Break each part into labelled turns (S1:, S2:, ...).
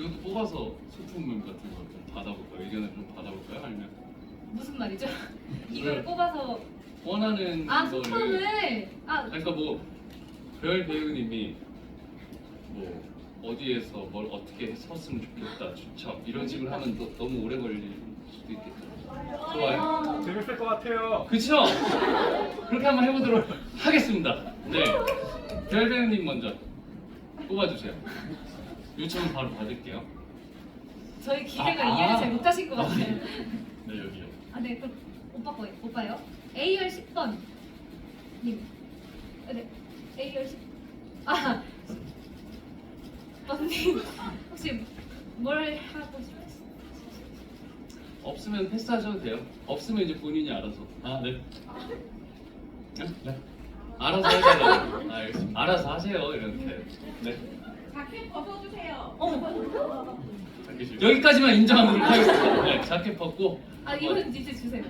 S1: 이것도 뽑아서 소품 같은 거 좀 받아볼까요? 의견을 좀 받아볼까요? 아니면
S2: 무슨 말이죠? 이걸
S1: 네.
S2: 뽑아서
S1: 원하는
S2: 아
S1: 거를
S2: 소품을 아
S1: 그러니까 뭐 별 배우님이 뭐 어디에서 뭘 어떻게 섰으면 좋겠다 추천 이런 식으로 하면 또 너무 오래 걸릴 수도 있겠다. 좋아요.
S3: 재밌을 것 같아요.
S1: 그쵸? 그렇게 한번 해보도록 하겠습니다. 네. 별 배우님 먼저 뽑아주세요. 요청 바로 받을게요.
S2: 저희 기획을
S1: 아,
S2: 이해를
S1: 아.
S2: 잘 못하신 것 같아요.
S1: 네 여기요.
S2: 아 네 그럼 오빠 거예요. 오빠요? A열 10번 님. 아, 네 A열 10. 아 번님 혹시 뭘 하고 싶으세요?
S1: 없으면 패스하셔도 돼요. 없으면 이제 본인이 알아서. 아 네. 네. 알아서. 아, 알겠습니다. 알아서 하세요 이렇게. 네.
S4: 자켓 벗어주세요.
S2: 어.
S1: 여기까지만 인정하도록 하겠습니다. 네, 자켓 벗고
S2: 아 이건 이제 주세요.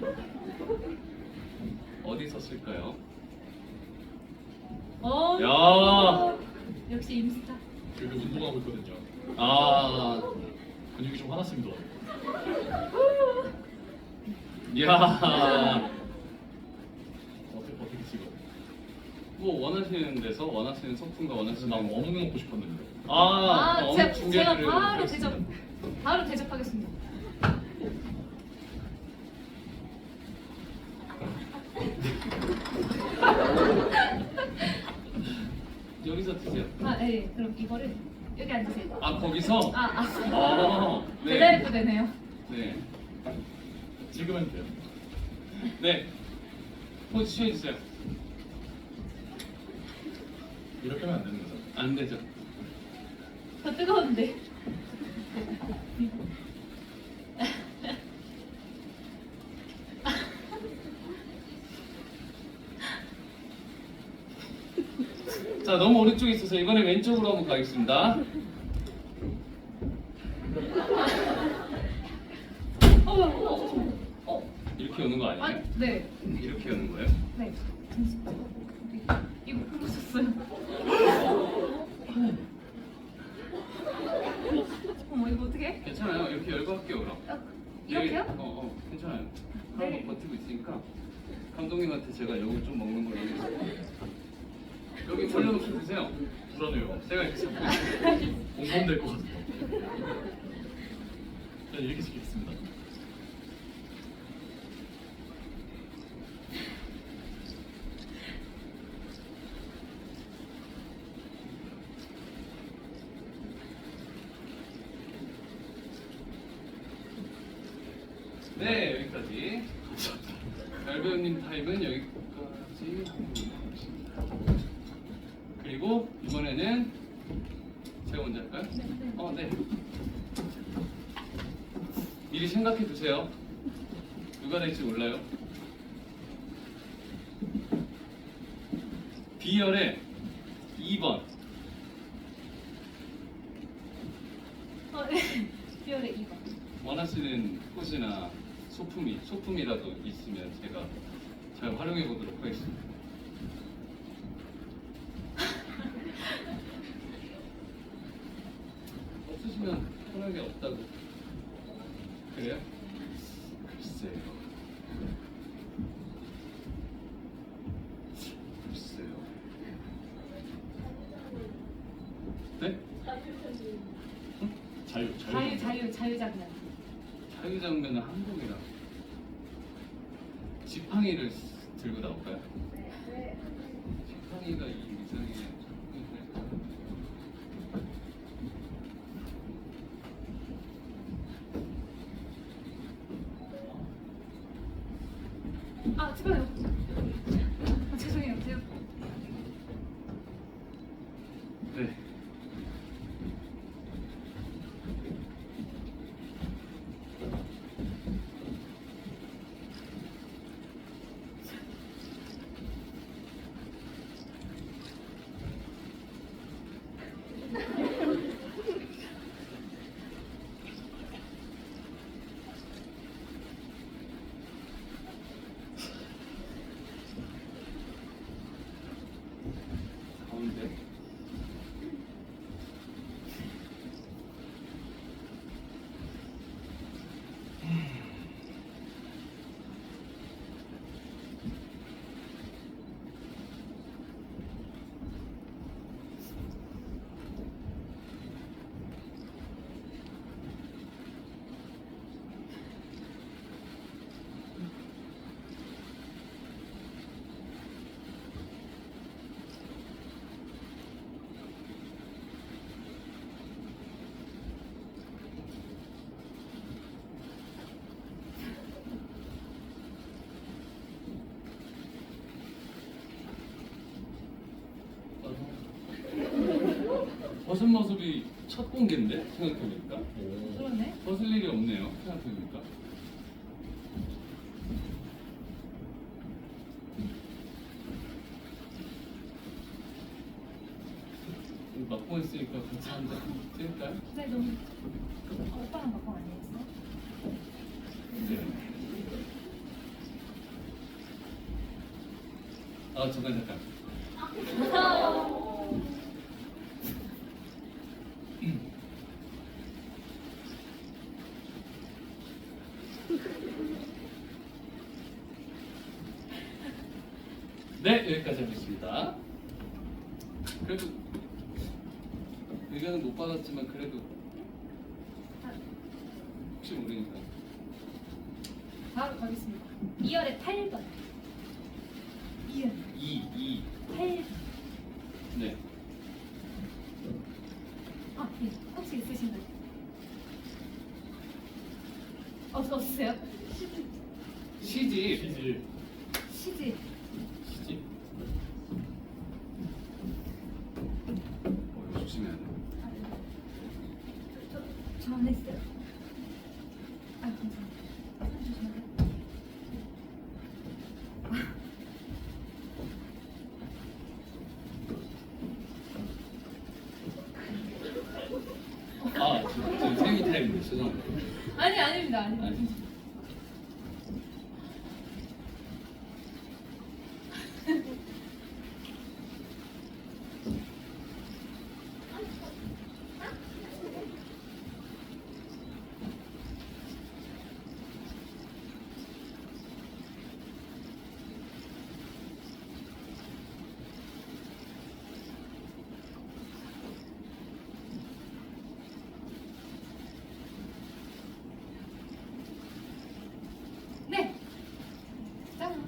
S1: 어디 썼을까요?
S2: 어.
S1: 야.
S2: 역시 임스타.
S3: 여기 운동하고 있거든요.
S1: 아,
S3: 근육이 좀 화났습니다.
S1: 야.
S3: 어떻게 어떻게 찍어?
S1: 뭐 원하시는 데서 원하시는 소품과 원하시는
S3: 난 어묵 먹고 싶었는데.
S1: 아,
S2: 아,
S1: 어묵
S2: 제가, 제가 바로. 대접 바로 대접하겠습니다.
S1: 여기서 드세요.
S2: 아, 네. 그럼 이거를 여기 앉으세요.
S1: 아 거기서?
S2: 아, 아.
S1: 아, 네.
S2: 배달도 되네요.
S1: 네.
S3: 찍으면 돼요.
S1: 네. 포즈 취해주세요.
S3: 이렇게 하면 안 되는 거죠?
S1: 안 되죠.
S2: 더 뜨거운데.
S1: 자, 너무 오른쪽에 있어서 이번에 왼쪽으로 한번 가겠습니다.
S2: 어, 어, 어.
S1: 이렇게 오는 거
S2: 아,
S1: 아니에요?
S2: 네.
S1: 이렇게 오는 거예요?
S2: 네. 이거 보셨어요? 어머, 이거 어떻게 해?
S1: 괜찮아요. 이렇게 열고 할게요, 그럼.
S2: 아, 이렇게요?
S1: 어, 어, 괜찮아요.
S2: 네.
S1: 한번 버티고 있으니까 감독님한테 제가 여기 좀 먹는 걸로 하겠습니다. 여기 돌려놓고 드세요.
S3: 불안해요.
S1: 제가 이렇게 잡고.
S3: 공범될 것 같아요. 자 이렇게 찍겠습니다.
S1: 네, 여기까지. 별배우님 타입은 여기까지. 그리고 이번에는 제가 먼저 할까요?
S2: 네.
S1: 어, 네. 미리 생각해 두세요. 누가 될지 몰라요. B열의 2번.
S2: 어, 네. 비열의 2번.
S1: 원하시는 포즈나 소품이 소품이라도 있으면 제가 잘 활용해 보도록 하겠습니다. 없으시면 편하게 없다고. 그래요? 글쎄요. 네?
S3: 자유 자유.
S2: 자유, 자유, 자유 장면.
S1: 자유 장면은 한국이라 지팡이를 들고 나올까요? 지팡이가 이 벗은 모습이 첫 공개인데 생각해보니까
S3: 오.
S2: 그러네.
S1: 벗을 일이 없네요. 생각해보니까. 막고 있으니까 같이 한잔 찍을까요?
S2: 근데 너무 어, 오빠랑 바꿔 아니었어?
S1: 네. 아 잠깐 잠깐. 네 여기까지 하겠습니다. 그래도 의견은 못 받았지만 그래도 혹시 모르니까.
S2: 바로 가겠습니다. 2열의 8번. 2열
S1: 2, 2.
S2: 8번.
S1: 네.
S2: 아, 예. 혹시 있으신가요? 없, 없으세요?
S1: 시집.
S3: 시지.
S2: 시집.
S1: 시집. 어, 이거 조심해야 돼.
S2: 안 했어요. 아, 괜찮아요.
S1: 아, 저, 저 생일 타임인데 죄송합니다.
S2: 아니, 아닙니다. 아닙니다.
S1: 아니.
S2: 네. 짠.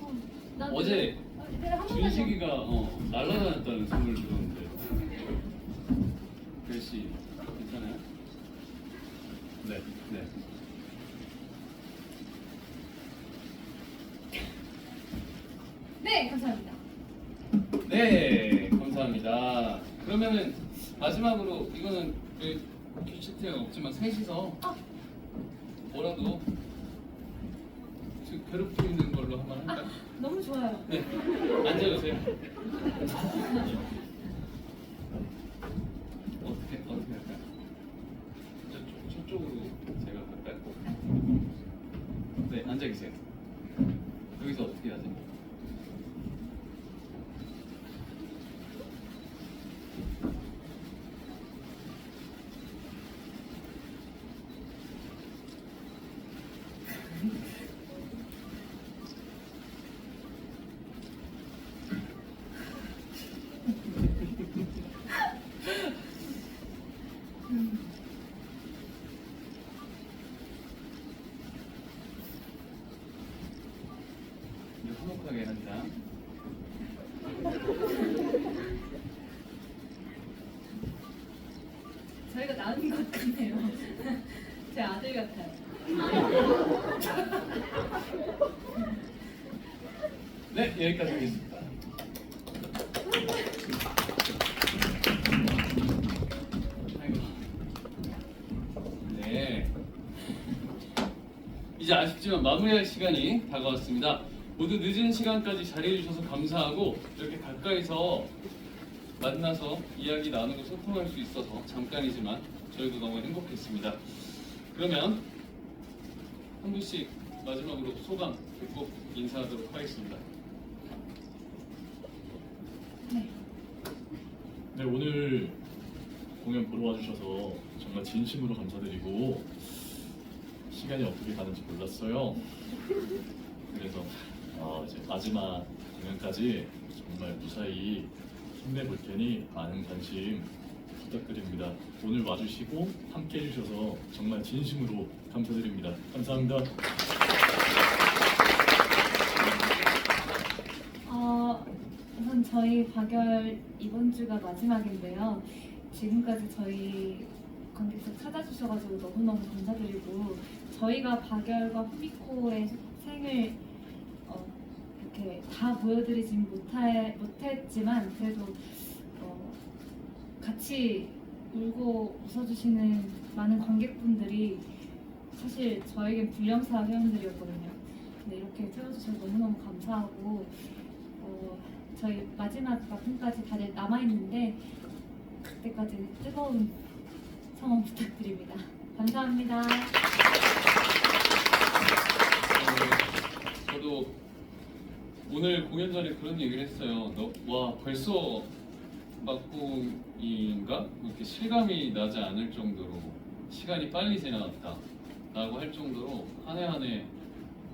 S2: 어, 나도-
S1: 어제
S2: 한
S1: 준식이가 어, 날라다녔다는 소문을 들었는데 글씨 괜찮아요?
S3: 네.
S1: 네.
S2: 네, 감사합니다.
S1: 네, 감사합니다. 그러면은 마지막으로 이거는 그 큐시트에 없지만 셋이서
S2: 어,
S1: 뭐라도 지금 괴롭히는 걸로 한번
S2: 아,
S1: 할까요?
S2: 너무 좋아요.
S1: 네, 앉아주세요. 어떻게 어떻게 할까요? 저쪽 저쪽으로 제가 갈까요? 네, 앉아 계세요. 여기서 어떻게 하지? 이제 화목하게 한 장.
S2: 저희가 낳은 것 같네요. 제 아들 같아요.
S1: 네, 여기까지 하겠습니다. 네. 이제 아쉽지만 마무리할 시간이 다가왔습니다. 모두 늦은 시간까지 자리해주셔서 감사하고 이렇게 가까이서 만나서 이야기 나누고 소통할 수 있어서 잠깐이지만 저희도 너무 행복했습니다. 그러면 한 분씩 마지막으로 소감 듣고 인사하도록 하겠습니다.
S2: 네.
S3: 네 오늘 공연 보러 와주셔서 정말 진심으로 감사드리고 시간이 어떻게 가는지 몰랐어요. 그래서 어, 이제 마지막 공연까지 정말 무사히 힘내볼 테니 많은 관심 부탁드립니다. 오늘 와주시고 함께 해주셔서 정말 진심으로 감사드립니다. 감사합니다.
S2: 어, 우선 저희 박열 이번 주가 마지막인데요. 지금까지 저희 관객석 찾아주셔가지고 너무너무 감사드리고 저희가 박열과 후미코의 생을 어, 이렇게 다 보여드리진 못할, 못했지만 그래도 어, 같이 울고 웃어주시는 많은 관객분들이 사실 저에겐 불량사 회원들이었거든요. 근데 이렇게 채워주셔서 너무너무 감사하고 어, 저희 마지막 막판까지 다들 남아있는데 그때까지 뜨거운 성원 부탁드립니다. 감사합니다.
S1: 어, 저도 오늘 공연 전에 그런 얘기를 했어요. 너, 와 벌써 막공인가 이렇게 실감이 나지 않을 정도로 시간이 빨리 지나갔다라고 할 정도로 한 해 한 해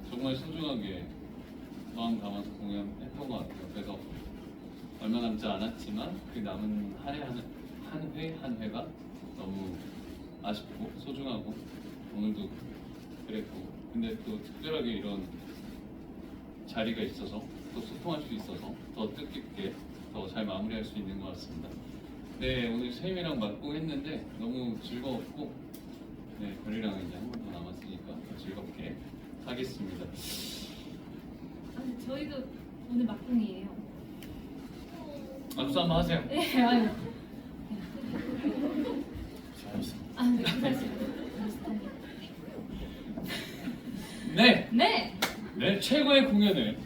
S1: 정말 소중하게 마음 담아서 공연했던 것 같아요. 그래서 얼마 남지 않았지만 그 남은 한 해 한 회 한 회가 너무 아쉽고 소중하고 오늘도 그랬고 근데 또 특별하게 이런 자리가 있어서 또 소통할 수 있어서 더 뜻깊게 더 잘 마무리할 수 있는 것 같습니다. 네 오늘 세임이랑 맞고 했는데 너무 즐거웠고 네 별이랑 이제 한 번 더 남았으니까 더 즐겁게 하겠습니다.
S2: 아, 저희도 오늘 막공이에요.
S1: 박수 한번 하세요.
S2: 네, 아유.
S3: 잘하셨습니다.
S2: 아, 네, 감사합니다.
S1: 네,
S2: 네,
S1: 네 최고의 공연을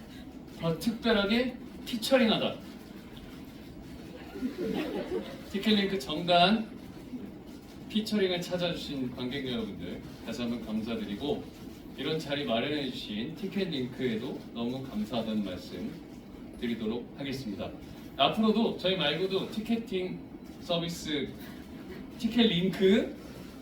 S1: 더 특별하게 피처링하다. 티켓링크 정단 피처링을 찾아주신 관객 여러분들 다시 한번 감사드리고 이런 자리 마련해 주신 티켓링크에도 너무 감사하다는 말씀 드리도록 하겠습니다. 앞으로도 저희 말고도 티켓팅 서비스 티켓링크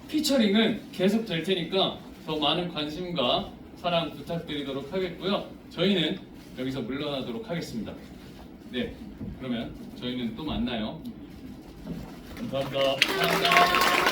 S1: 피처링은 계속 될 테니까 더 많은 관심과 사랑 부탁드리도록 하겠고요. 저희는 여기서 물러나도록 하겠습니다. 네, 그러면 저희는 또 만나요.
S3: 감사합니다.
S1: 감사합니다.